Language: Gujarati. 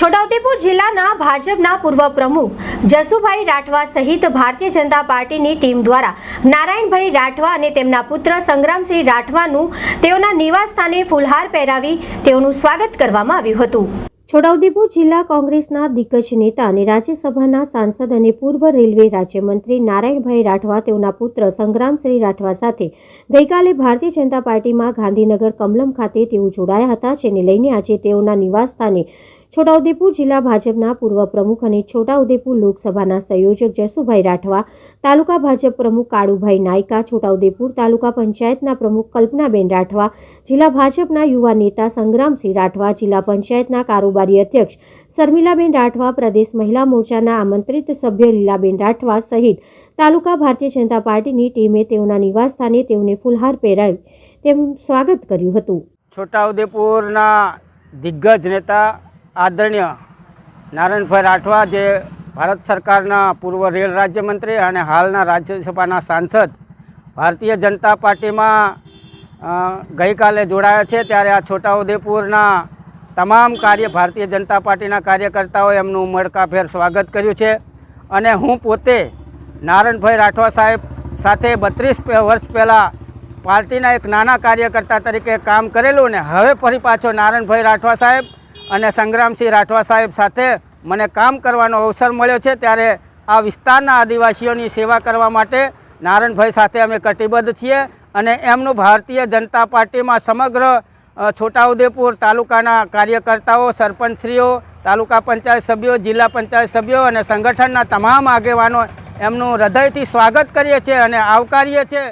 છોટાઉદેપુર જિલ્લાના ભાજપના પૂર્વ પ્રમુખ જસુભાઈ રાઠવા સહિત ભારતીય જનતા પાર્ટીની ટીમ દ્વારા નારાયણભાઈ રાઠવા અને તેમના પુત્ર સંગ્રામસિંહ રાઠવાનું તેઓના નિવાસ સ્થાને ફૂલહાર પહેરાવી તેઓનું સ્વાગત કરવામાં આવ્યું હતું. છોટાઉદેપુર જિલ્લા કોંગ્રેસના દિગ્ગજ નેતા અને રાજ્યસભાના સાંસદ અને પૂર્વ રેલવે રાજ્યમંત્રી નારાયણભાઈ રાઠવા તેઓના પુત્ર સંગ્રામસિંહ રાઠવા સાથે ગઈકાલે ભારતીય જનતા પાર્ટીમાં ગાંધીનગર કમલમ ખાતે તેઓ જોડાયા હતા, જેને લઈને આજે તેઓના નિવાસ સ્થાને છોટાઉદેપુર જિલ્લા ભાજપના પૂર્વ પ્રમુખ અને છોટાઉદેપુર લોકસભાના સંયોજક જસુભાઈ રાઠવા, તાલુકા ભાજપ પ્રમુખ કાળુભાઈ નાયકા, છોટાઉદેપુર તાલુકા પંચાયતના પ્રમુખ કલ્પનાબેન રાઠવા, જિલ્લા ભાજપના યુવા નેતા સંગ્રામસિંહ રાઠવા, જિલ્લા પંચાયતના કારોબારી અધ્યક્ષ શર્મિલાબેન રાઠવા, પ્રદેશ મહિલા મોરચાના આમંત્રિત સભ્ય લીલાબેન રાઠવા સહિત તાલુકા ભારતીય જનતા પાર્ટીની ટીમે તેઓના નિવાસસ્થાને તેઓને ફૂલહાર પહેરાવી તેમનું સ્વાગત કર્યું હતું. છોટાઉદેપુરના દિગ્ગજ નેતા આદરણીય નારાયણભાઈ રાઠવા જે ભારત સરકારના પૂર્વ રેલ રાજ્યમંત્રી અને હાલના રાજ્યસભાના સાંસદ ભારતીય જનતા પાર્ટીમાં ગઈકાલે જોડાયા છે. ત્યારે આ છોટાઉદેપુરના તમામ કાર્ય ભારતીય જનતા પાર્ટીના કાર્યકર્તાઓએ એમનું ઉમળકાભેર સ્વાગત કર્યું છે. અને હું પોતે નારાયણભાઈ રાઠવા સાહેબ સાથે બત્રીસ વર્ષ પહેલાં પાર્ટીના એક નાના કાર્યકર્તા તરીકે કામ કરેલું ને હવે ફરી પાછો નારાયણભાઈ રાઠવા સાહેબ અને સંગ્રામસિંહ રાઠવા સાહેબ સાથે મને કામ કરવાનો અવસર મળ્યો છે ત્યારે આ વિસ્તારના આદિવાસીઓની સેવા કરવા માટે નારણભાઈ સાથે અમે કટિબદ્ધ છીએ અને એમનું ભારતીય જનતા પાર્ટીમાં સમગ્ર છોટાઉદેપુર તાલુકાના કાર્યકર્તાઓ, સરપંચશ્રીઓ, તાલુકા પંચાયત સભ્યો, જિલ્લા પંચાયત સભ્યો અને સંગઠનના તમામ આગેવાનો એમનું હૃદયથી સ્વાગત કરીએ છીએ અને આવકારીએ છીએ.